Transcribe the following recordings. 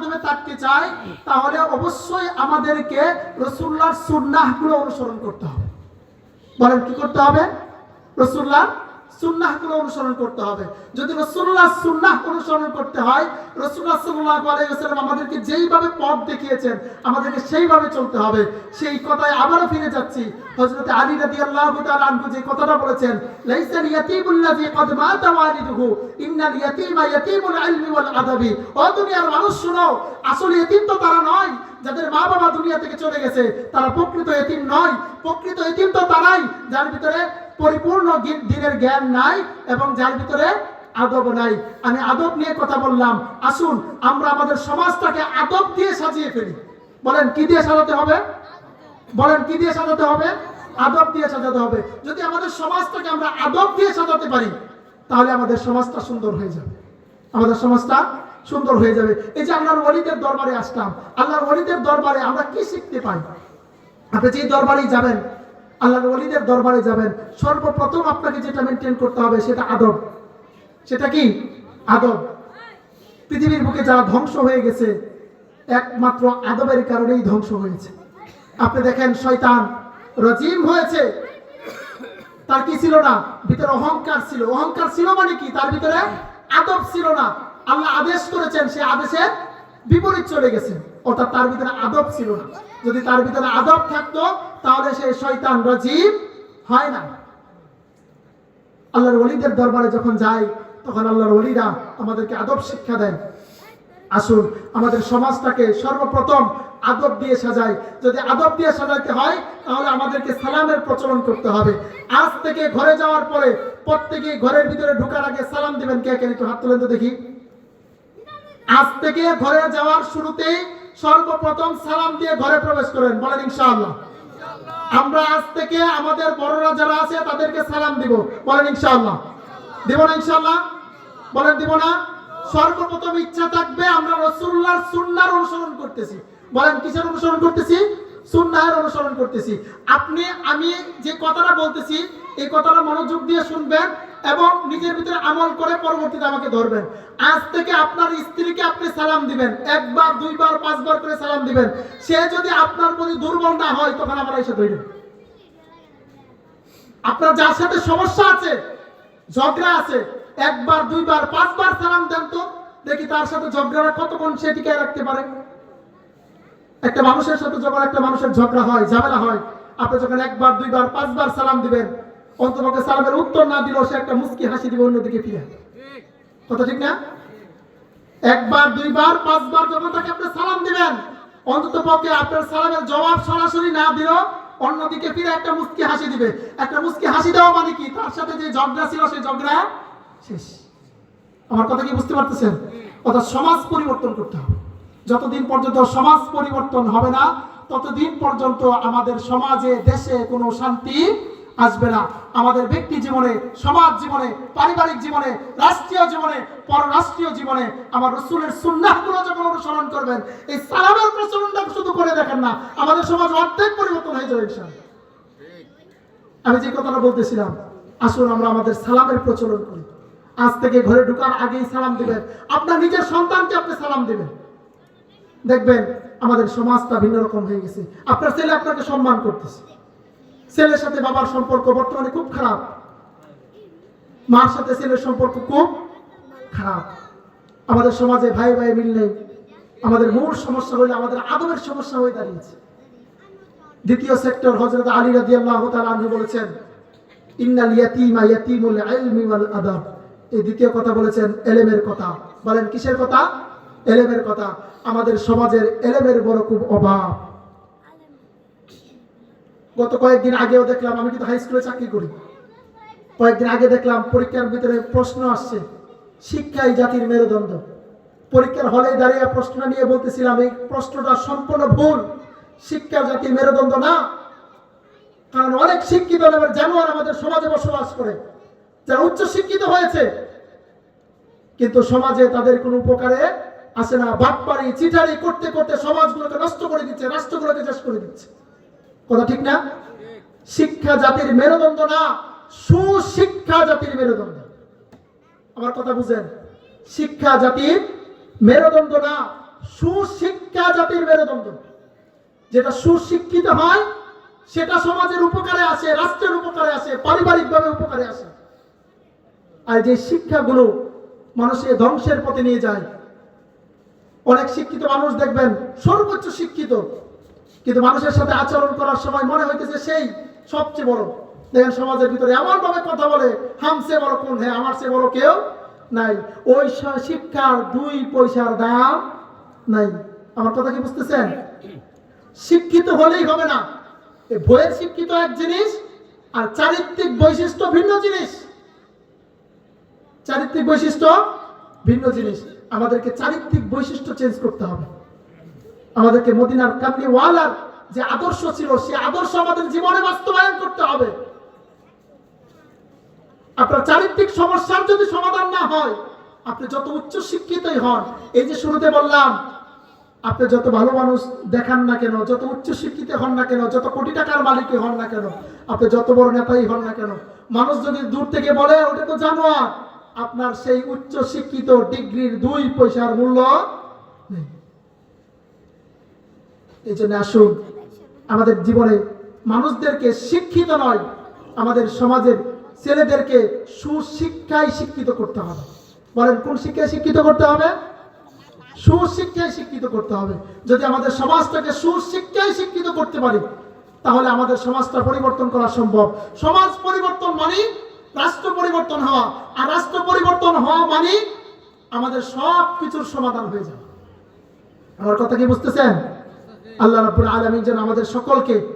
মাধ্যমে থাকতে চাই তাহলে অবশ্যই আমাদেরকে রসুল্লাহর সুন্নাহগুলো অনুসরণ করতে হবে। বলেন কি করতে হবে? রসুল্লাহ অনুসরণ করতে হবে। যদি রসুল্লাহ সুন্নাহ অনুসরণ করতে হয় রসুল্লাহ সাল্লাহ আলাইসাল্লাম আমাদেরকে যেইভাবে পথ দেখিয়েছেন, আমাদেরকে সেইভাবে চলতে হবে। সেই কথায় আবারও ফিরে যাচ্ছি। হযরত আলী আনহু যে কথাটা বলেছেন মাতা ওয়ালিদুহু, ইন্নাল ইয়াতীমা ইয়াতীমুল ওয়াল আদাবি। ও দুনিয়ার মানুষ, শুনো, আসলে এতিম তো তারা নয়, যাদের মা বাবা দুনিয়া থেকে চলে গেছে, তারা প্রকৃত এতিম নয়। প্রকৃত এতিম তো তারাই, যার ভিতরে পরিপূর্ণ দিনের জ্ঞান নাই এবং যার ভিতরে আদব নাই। আমি আদব নিয়ে কথা বললাম। আসুন, আমরা আমাদের সমাজটাকে আদব দিয়ে সাজিয়ে ফেলি। বলেন, কি দিয়ে সাজাতে হবে? বলেন, কি দিয়ে সাজাতে হবে? আদব দিয়ে সাজাতে হবে। যদি আমাদের সমাজটাকে আমরা আদব দিয়ে সাজাতে পারি, তাহলে আমাদের সমাজটা সুন্দর হয়ে যাবে। আমাদের সমাজটা সুন্দর হয়ে যাবে। এই যে আল্লাহর ওলিদের দরবারে আসলাম, আল্লাহর ওলিদের দরবারে আমরা কি শিখতে পাই? আপনি যে দরবারেই যাবেন আল্লাহর ওলিদের দরবারে যাবেন। সর্বপ্রথম আপনাকে যেটা মেনটেন করতে হবে সেটা আদব। সেটা কি? আদব। পৃথিবীর বুকে যা ধ্বংস হয়ে গেছে, একমাত্র আদবের কারণেই ধ্বংস হয়েছে। আপনি দেখেন, শয়তান রজিম হয়েছে। তার কি ছিল না? ভিতরে অহংকার ছিল। অহংকার ছিল মানে কি? তার ভিতরে আদব ছিল না। আল্লাহ আদেশ করেছেন, সে আদেশে বিপরীত চলে গেছে। অর্থাৎ তার ভিতরে আদব ছিল না। যদি তার ভিতরে আদব থাকতো তাহলে সে শয়তান রজিম হয় না। আল্লাহর ওলিদের দরবারে যখন যাই, তখন আল্লাহর ওলিরা আমাদেরকে আদব শিক্ষা দেন আসুন, আমাদের সমাজটাকে সর্বপ্রথম আদব দিয়ে সাজাই। যদি আদব দিয়ে সাজাইতে হয়, তাহলে আমাদেরকে সালামের প্রচলন করতে হবে। আজ থেকে ঘরে যাওয়ার পরে প্রত্যেকে ঘরের ভিতরে ঢোকার আগে সালাম দিবেন কে? কে একটু হাত তুলেন তো দেখি। আজ থেকে ঘরে যাওয়ার শুরুতেই সর্বপ্রথম সালাম দিয়ে ঘরে প্রবেশ করেন। বলেন ইনশাআল্লাহ। আমরা আজ থেকে আমাদের বড়রা যারা আছে, তাদেরকে সালাম দিব। বলেন ইনশাল্লাহ দিব না ইনশাআল্লাহ? বলেন দিব না? সর্বপ্রথম ইচ্ছা থাকবে আমরা রসুল্লাহ সুন্নার অনুসরণ করতেছি। বলেন, কিসের অনুসরণ করতেছি? সুন্নাহের অনুসরণ করতেছি। আপনি, আমি যে কথাটা বলতেছি, এই কথাটা মনোযোগ দিয়ে শুনবেন। এবং নিজের ভিতরে আমল করে পরবর্তীতে আমাকে ধরবেন। আজ থেকে আপনার স্ত্রীকে আপনি সালাম দিবেন। একবার, দুইবার, পাঁচবার করে সালাম দিবেন। সে যদি আপনার প্রতি দুর্বল না হয়, তখন আমরা এসে ধরবেন আপনার যার সাথে সমস্যা আছে, ঝগড়া আছে, একবার, দুইবার, পাঁচবার সালাম দেন তো, দেখি তার সাথে ঝগড়াটা কতক্ষণ সে টিকায় রাখতে পারে। একটা মানুষের সাথে যখন একটা মানুষের ঝগড়া হয়, ঝামেলা হয়, আপনি যখন একবার, দুইবার, পাঁচবার সালাম দিবেন অন্তপক্ষে সালামের উত্তর না দিলেও সে একটা মুস্কি হাসি দিবে অন্যদিকে ফিরে। কথা ঠিক না? একবার, দুইবার, পাঁচবার যখন তাকে আপনি সালাম দিবেন, অন্তত পক্ষে আপনার সালামের জবাব সরাসরি না দিলেও অন্যদিকে ফিরে একটা মুস্কি হাসি দিবে। একটা মুস্কি হাসি দেওয়া মানে কি? তার সাথে যে ঝগড়া ছিল, সেই ঝগড়া শেষ। আমার কথা কি বুঝতে পারতেছেন? অর্থাৎ সমাজ পরিবর্তন করতে হবে। যতদিন পর্যন্ত সমাজ পরিবর্তন হবে না, ততদিন পর্যন্ত আমাদের সমাজে, দেশে কোনো শান্তি আসবে না। আমাদের ব্যক্তি জীবনে, সমাজ জীবনে, পারিবারিক জীবনে, রাষ্ট্রীয় জীবনে, পররাষ্ট্রীয় জীবনে আমার রসুলের সুন্নাহগুলো যখন অনুসরণ করবেন, এই সালামের প্রচলনটা শুধু করে দেখেন না, আমাদের সমাজ অর্ধেক পরিবর্তন হয়ে যাবে আমি যে কথাটা বলতেছিলাম, আসুন আমরা আমাদের সালামের প্রচলন করি। আজ থেকে ঘরে ঢোকার আগেই সালাম দিবেন। আপনার নিজের সন্তানকে আপনি সালাম দিবেন। দেখবেন আমাদের সমাজটা ভিন্ন রকম হয়ে গেছে। আপনার ছেলে আপনাকে সম্মান করতেছে। ছেলের সাথে বাবার সম্পর্ক বর্তমানে খুব খারাপ। মার সাথে ছেলের সম্পর্ক খুব খারাপ। আমাদের সমাজে ভাই ভাই মিললে আমাদের মূল সমস্যা হইলে আমাদের আদবের সমস্যা হয়ে দাঁড়িয়েছে। দ্বিতীয় সেক্টর হজরত আলী রাদিয়াল্লাহু তাআলা আনহু বলেছেন, ইন্নাল ইয়াতীমা ইয়াতীমুল ইলমি ওয়াল আদাব। এই দ্বিতীয় কথা বলেছেন, এলেমের কথা। বলেন, কিসের কথা? এলেমের কথা। আমাদের সমাজের এলেমের বড় খুব অভাব। গত কয়েকদিন আগেও দেখলাম, আমি কিন্তু হাই স্কুলে চাকরি করি। কয়েকদিন আগে দেখলাম পরীক্ষার ভিতরে প্রশ্ন আসছে শিক্ষাই জাতির মেরুদণ্ড। পরীক্ষার হলে দাঁড়িয়ে প্রশ্নটা নিয়ে বলতেছিলাম, এই প্রশ্নটা সম্পূর্ণ ভুল। শিক্ষা জাতির মেরুদণ্ড না। কারণ অনেক শিক্ষিত লেভেল জানোয়ার আমাদের সমাজে বসবাস করে। যারা উচ্চ শিক্ষিত হয়েছে, কিন্তু সমাজে তাদের কোনো উপকারে আসে না। বাটপারি চিটারি করতে করতে সমাজগুলোকে নষ্ট করে দিচ্ছে, রাষ্ট্রগুলোকে শেষ করে দিচ্ছে। কথা ঠিক না? শিক্ষা জাতির মেরুদণ্ড না, সুশিক্ষা জাতির মেরুদণ্ড। আমার কথা বুঝেন। শিক্ষা জাতির মেরুদণ্ড না, সুশিক্ষা জাতির মেরুদণ্ড। যেটা সুশিক্ষিত হয়, সেটা সমাজের উপকারে আসে, রাষ্ট্রের উপকারে আসে, পারিবারিকভাবে উপকারে আসে। আর যে শিক্ষাগুলো মানুষের ধ্বংসের পথে নিয়ে যায়, অনেক শিক্ষিত মানুষ দেখবেন, সর্বোচ্চ শিক্ষিত। কিন্তু মানুষের সাথে আচরণ করার সময় মনে হইতেছে সেই সবচেয়ে বড়। দেখেন সমাজের ভিতরে এমন ভাবে কথা বলে হামসে বড় কোন? হ্যাঁ আমার সে বড় কেউ নাই। ওই শিক্ষার দুই পয়সার দাম নাই। আমার কথা কি বুঝতেছেন? শিক্ষিত হলেই হবে না। বইয়ের শিক্ষিত এক জিনিস আর চারিত্রিক বৈশিষ্ট্য ভিন্ন জিনিস। চারিত্রিক বৈশিষ্ট্য ভিন্ন জিনিস। আমাদেরকে চারিত্রিক বৈশিষ্ট্য চেঞ্জ করতে হবে। আমাদেরকে মদিনার কামলি ওয়ালার যে আদর্শ ছিল, সে আদর্শ আমাদের জীবনে বাস্তবায়ন করতে হবে। আপনার চারিত্রিক সমস্যার যদি সমাধান না হয়, আপনি যত উচ্চ শিক্ষিতই হন, এই যে শুরুতে বললাম, আপনি যত ভালো মানুষ দেখান না কেন, যত উচ্চ শিক্ষিত হন না কেন, যত কোটি টাকার মালিকই হন না কেন, আপনি যত বড় নেতাই হন না কেন, মানুষ যদি দূর থেকে বলে, ওটা তো জানোয়ার, আপনার সেই উচ্চ শিক্ষিত ডিগ্রির দুই পয়সার মূল্য নেই। এই জন্য আসুন, আমাদের জীবনে মানুষদেরকে শিক্ষিত নয়, আমাদের সমাজের ছেলেদেরকে সুশিক্ষায় শিক্ষিত করতে হবে। বলেন, কোন শিক্ষায় শিক্ষিত করতে হবে? সুশিক্ষায় শিক্ষিত করতে হবে। যদি আমাদের সমাজটাকে সুশিক্ষায় শিক্ষিত করতে পারি, তাহলে আমাদের সমাজটা পরিবর্তন করা সম্ভব। সমাজ পরিবর্তন মানে রাষ্ট্র পরিবর্তন হওয়া, আর রাষ্ট্র পরিবর্তন হওয়া মানে আমাদের সব কিছুর সমাধান হয়ে যাবে আমার কথা কি বুঝতেছেন? আল্লাহ রাব্বুল আলামিন যেন আমাদের সকলকে,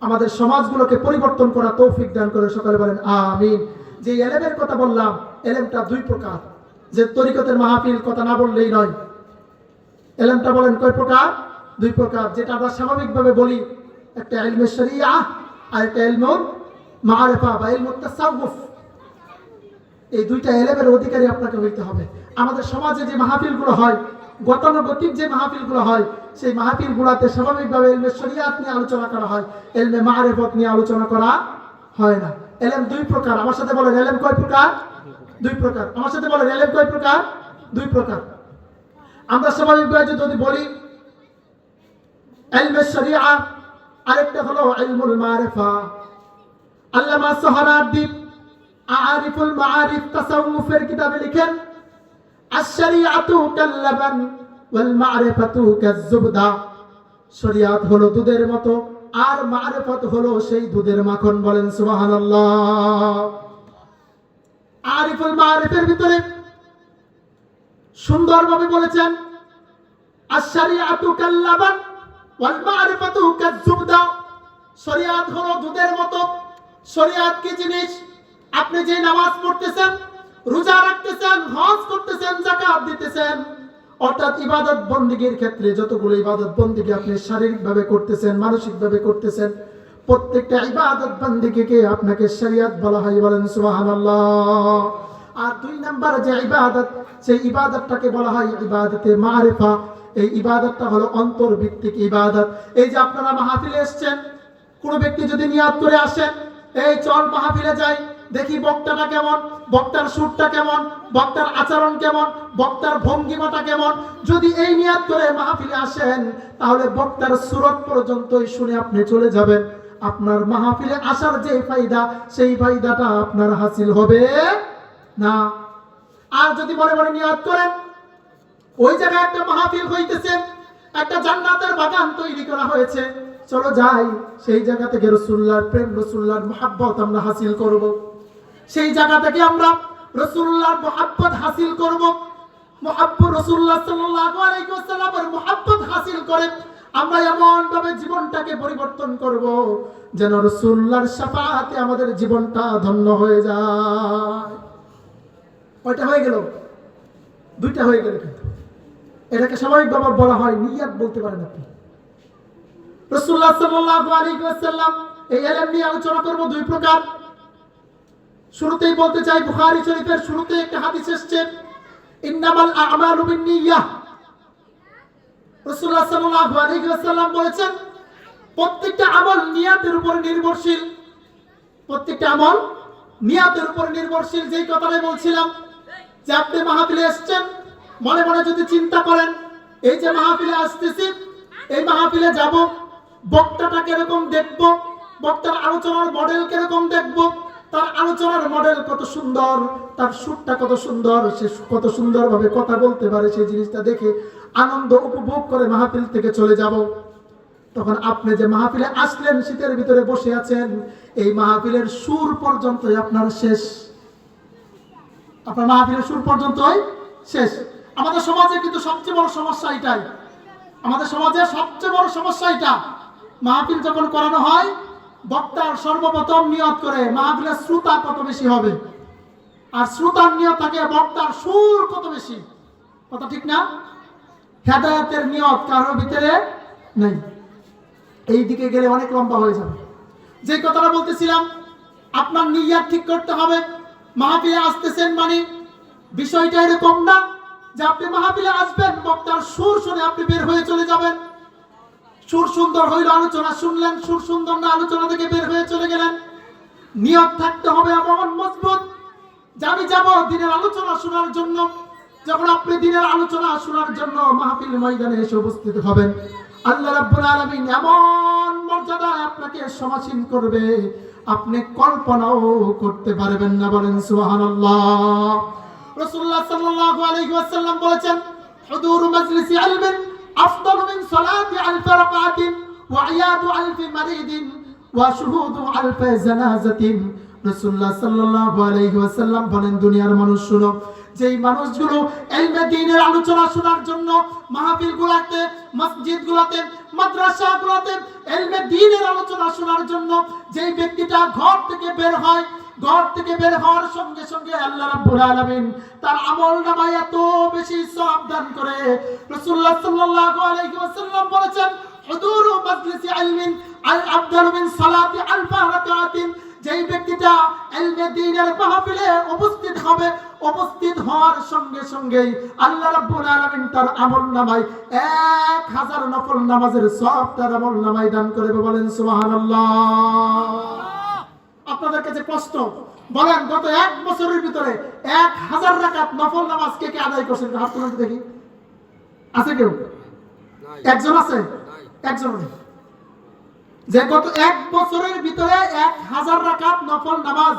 আমাদের সমাজগুলোকে পরিবর্তন করা তৌফিক দান করে সকালে বলেন আমিন। যে এলেমের কথা বললাম, এলেমটা দুই প্রকার। যে তরিকতের মাহফিল কথা না বললেই নয়। এলেমটা বলেন কয় প্রকার? দুই প্রকার। যেটা আমরা স্বাভাবিকভাবে বলি, একটা এলমে শরিয়া আর একটা এলমুল মাআরিফা বা এলমুত তাসাউফ। এই দুইটা এলেমের অধিকারী আপনাকে হইতে হবে। আমাদের সমাজে যে মাহফিলগুলো হয় গতানুগতিক যে মাহফিলগুলো হয়, সেই মাহফিলগুলোতে স্বাভাবিকভাবে এলমে শরিয়াত নিয়ে আলোচনা করা হয়, এলমে মারেফত নিয়ে আলোচনা করা হয় না। এলেম দুই প্রকার। আমার সাথে বলেন, এলেম কয় প্রকার? দুই প্রকার। আমার সাথে বলেন, এলেম কয় প্রকার? দুই প্রকার। আমরা স্বাভাবিকভাবে যদি বলি, এলমে শরিয়া আরেকটা হলো ইলমুল মারিফা। আল্লামা সোহরাদ্দীপ আরিফুল মাআরিফ তাসাউফের কিতাবে লিখেন হলো দুধের মতো, আর মা'রিফত হলো সেই দুধের মাখন বলেন আরিফুল মা'রিফের ভিতরে সুন্দরভাবে বলেছেন শরিয়াত হলো দুধের মতো, শরিয়াত কি জিনিস? আপনি যে নামাজ পড়তেছেন রোজা রাখতেছেন, হজ করতেছেন, যাকাত দিতেছেন। অর্থাৎ ইবাদত বন্দিগির ক্ষেত্রে যতগুলো ইবাদত বন্দিগি আপনি শারীরিকভাবে করতেছেন, মানসিকভাবে করতেছেন, প্রত্যেকটা ইবাদত বন্দিগিকে আপনাকে শরিয়াত বলা হয় বলেন, সুবহানাল্লাহ। আর দুই নাম্বার যে ইবাদত, সেই ইবাদতটাকে বলা হয় ইবাদতে মারিফা। এই ইবাদতটা হলো অন্তর্ভিত্তিক ইবাদত। এই যে আপনারা মাহফিলে এসেছেন, কোনো ব্যক্তি যদি নিয়াত করে আসেন, এই চল মাহফিলে যাই। দেখি বক্তাটা কেমন, বক্তার সুরটা কেমন, বক্তার আচরণ কেমন, বক্তার ভঙ্গিমাটা কেমন? যদি এই নিয়াত করে মাহফিলে আসেন, তাহলে বক্তার সুরত পর্যন্তই শুনে আপনি চলে যাবেন। আপনার মাহফিলে আসার যে ফায়দা, সেই ফায়দাটা আপনার হাসিল হবে না। আর যদি মনে মনে নিয়াত করেন, ওই জায়গায় একটা মাহফিল হইতেছে, একটা জান্নাতের বাগান তৈরি করা হয়েছে, চলো যাই, সেই জায়গা থেকে রসুল্লাহর প্রেম, রসুল্লাহর মহাব্বত আমরা হাসিল করব। সেই জায়গা থেকে আমরা রসুল্লাহর মহাব্বত হাসিল করব। মহাব্বত রসুল্লাহ ওয়াসাল্লামের মহাব্বত হাসিল করে আমরা এমন ভাবে জীবনটাকে পরিবর্তন করব যেন রসুল্লাহর শাফাতে আমাদের জীবনটা ধন্য হয়ে যায়। কয়টা হয়ে গেল? দুইটা হয়ে গেল কিন্তু। এটাকে স্বাভাবিকভাবে বলা হয় নিয়াত বলতে পারেন আপনি। রসুল্লাহ আলাইহি ওয়াসাল্লাম এই ইলম নিয়ে আলোচনা করব দুই প্রকার। শুরুতেই বলতে চাই, বুখারী শরীফের শুরুতে একটা হাদিস এসেছে, ইন্নামাল আ'মালু বিন্নিয়াহ রাসূলুল্লাহ সাল্লাল্লাহু আলাইহি ওয়াসাল্লাম বলেছেন, প্রত্যেকটা আমল নিয়াতের উপর নির্ভরশীল। প্রত্যেকটা আমল নিয়াতের উপর নির্ভরশীল, যেই কথাটাই বলছিলাম, যে আপনি মাহফিলে এসেছেন, মনে মনে যদি চিন্তা করেন, এই যে মাহফিলে আসতেছি, এই মাহফিলে যাব, বক্তাটা কীরকম দেখব, বক্তার আলোচনার মডেল কীরকম দেখব তার আলোচনার মডেল কত সুন্দর, তার সুরটা কত সুন্দর, সে কত সুন্দরভাবে কথা বলতে পারে সেই জিনিসটা দেখে আনন্দ উপভোগ করে মাহফিল থেকে চলে যাব। তখন আপনি যে মাহফিলে আসলেন, শীতের ভিতরে বসে আছেন, এই মাহফিলের সুর পর্যন্তই আপনার শেষ। আপনার মাহফিলের সুর পর্যন্তই শেষ। আমাদের সমাজে কিন্তু সবচেয়ে বড় সমস্যা এটাই। আমাদের সমাজে সবচেয়ে বড় সমস্যা এটা। মাহফিল যখন করানো হয় বক্তার সর্বপ্রথম নিয়ত করে, মাহফিলের শ্রোতা কত বেশি হবে? আর শ্রোতার নিয়ত থাকে বক্তার সুর কত বেশি? কথা ঠিক না? হেদায়তের নিয়ত কারোর ভিতরে নেই। এই দিকে গেলে অনেক লম্বা হয়ে যাবে। যে কথাটা বলতেছিলাম, আপনার নিয়াত ঠিক করতে হবে। মাহফিলে আসতেছেন মানে বিষয়টা এরকম না যে আপনি মাহফিলে আসবেন, বক্তার সুর শুনে আপনি বের হয়ে চলে যাবেন। সুর সুন্দর হইল আলোচনা, শুনলেন সুর সুন্দর না, আলোচনা থেকে বের হয়ে চলে গেলেন। নিয়ত থাকতে হবে এমন মজবুত। যে আমি যাব দিনের আলোচনা শোনার জন্য, যখন আপনি দিনের আলোচনা শোনার জন্য মাহফিল ময়দানে এসে উপস্থিত হবেন, আল্লাহ রাব্বুল আলামিন এমন মর্যাদায় আপনাকে সমাসীন করবে, আপনি কল্পনাও করতে পারবেন না, বলেন সুবহানাল্লাহ। রাসূলুল্লাহ সাল্লাল্লাহু আলাইহি ওয়াসাল্লাম বলেছেন হুদুর মাজলিসি ইলমিন সালাতি আলফ রাকাতিন ওয়া ইয়াদু আলফি মারিদিন ওয়া শুহুদু আলফি জানাজাতিন। রাসূলুল্লাহ সাল্লাল্লাহু আলাইহি ওয়াসাল্লাম বলেন, দুনিয়ার মানুষ শুনো, যেই মানুষগুলো এলমে দ্বীনের আলোচনা শোনার জন্য মাহফিলগুলোতে, মসজিদগুলোতে, মাদ্রাসাগুলোতে এলমে দ্বীনের আলোচনা শোনার জন্য যেই ব্যক্তিটা ঘর থেকে বের হয় ঘর থেকে বের হওয়ার সঙ্গে সঙ্গে আল্লাহ রাব্বুল আলামিন তার আমল নামায় এত বেশি সওয়াব দান করে। রাসূলুল্লাহ সাল্লাল্লাহু আলাইহি ওয়াসাল্লাম বলেছেন হুদুর মাজলিসি ইলমিন আল আফদালু মিন সালাতি আলফা রাকাতিন। যেই ব্যক্তিটা এলমে দ্বীনের মাহফিলে উপস্থিত হবে, উপস্থিত হওয়ার সঙ্গে সঙ্গেই আল্লাহ রাব্বুল আলামিন তার আমল নামায় এক হাজার নফল নামাজের সব তার আমল নামায় দান করবে বলেন, সুবহানাল্লাহ। আপনাদের কাছে প্রশ্ন। বলেন গত এক বছরের ভিতরে এক হাজার রাকাত নফল নামাজ কে কে আদায় করছেন? হাত তুলুন তো দেখি। আছে কেউ? একজন আছে? একজন যে গত এক বছরের ভিতরে এক হাজার রাকাত নফল নামাজ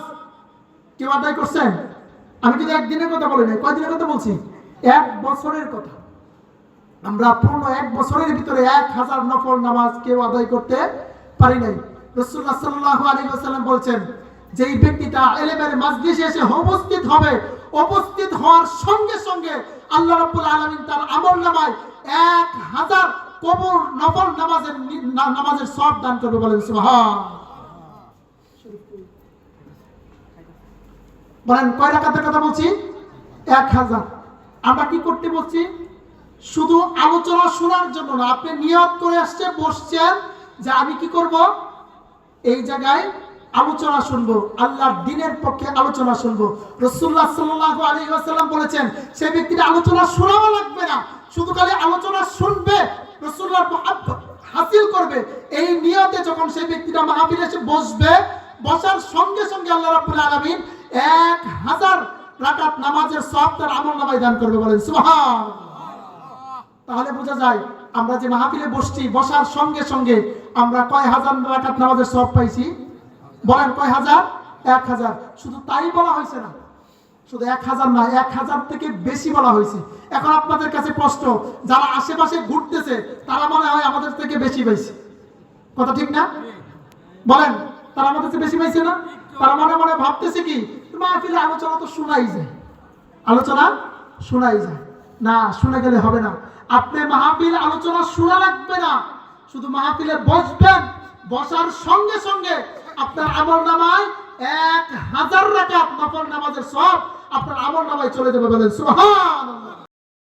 কেউ আদায় করছেন আমি কিন্তু একদিনের কথা বলি নাই কয়দিনের কথা বলছি? এক বছরের কথা। আমরা পূর্ণ এক বছরের ভিতরে এক হাজার নফল নামাজ কেউ আদায় করতে পারি নাই। রসুল্লাহ সাল্লাল্লাহু আলাইহি ওয়াসাল্লাম বলছেন, যেই ব্যক্তিটা এলেমের এসে উপস্থিত হবে, উপস্থিত হওয়ার সঙ্গে সঙ্গে আল্লাহ রাব্বুল আলামিন তার এক হাজার কবর নফল নামাজের নামাজের সব দান করবে বলেন, সুবহান। বলেন, কয় রাকাতের কথা বলছি? এক হাজার। আমরা কি করতে বলছি? শুধু আলোচনা শোনার জন্য না, আপনি নিয়ত করে আসছে বসছেন, যে আমি কি করব? এই জায়গায় আলোচনা শুনব, আল্লাহর দিনের পক্ষে আলোচনা শুনব। রসুল্লাহ সাল্লাহ আলাইহি ওয়াসাল্লাম বলেছেন সেই ব্যক্তিটা আলোচনা শোনাও লাগবে না, শুধু খালি আলোচনা শুনবে মহাব্বত হাসিল করবে। এই নিয়তে যখন সেই ব্যক্তিটা মাহফিলে এসে বসবে, বসার সঙ্গে সঙ্গে আল্লাহ রাব্বুল আলামিন এক হাজার রাকাত নামাজের সব তার আমল নামায় দান করবে বলেন সুবহান তাহলে বোঝা যায়, আমরা যে মাহফিলে বসছি, বসার সঙ্গে সঙ্গে আমরা কয় হাজার রাকাত নামাজের সব পাইছি? বলেন কয় হাজার? এক হাজার। শুধু তাই বলা হয়েছে না। শুধু এক হাজার না, এক হাজার থেকে বেশি বলা হয়েছে। এখন আপনাদের কাছে প্রশ্ন, যারা আশেপাশে ঘুরতেছে, তারা মনে হয় আমাদের থেকে বেশি পাইছে। কথা ঠিক না? বলেন, তারা আমাদের থেকে বেশি পাইছে না? তারা মনে মনে ভাবতেছে কি, মাহফিলে আলোচনা তো শোনাই যায়। আলোচনা শোনাই যায়। না, শুনে গেলে হবে না। আপনি মাহফিল আলোচনা শোনা লাগবে না। শুধু মাহফিলে বসবেন, বসার সঙ্গে সঙ্গে আপনার আমল নামায় এক হাজার রাকাত নফল নামাজের সব আপনার আমল নামায় চলে যাবে বলেন সুবহানাল্লাহ।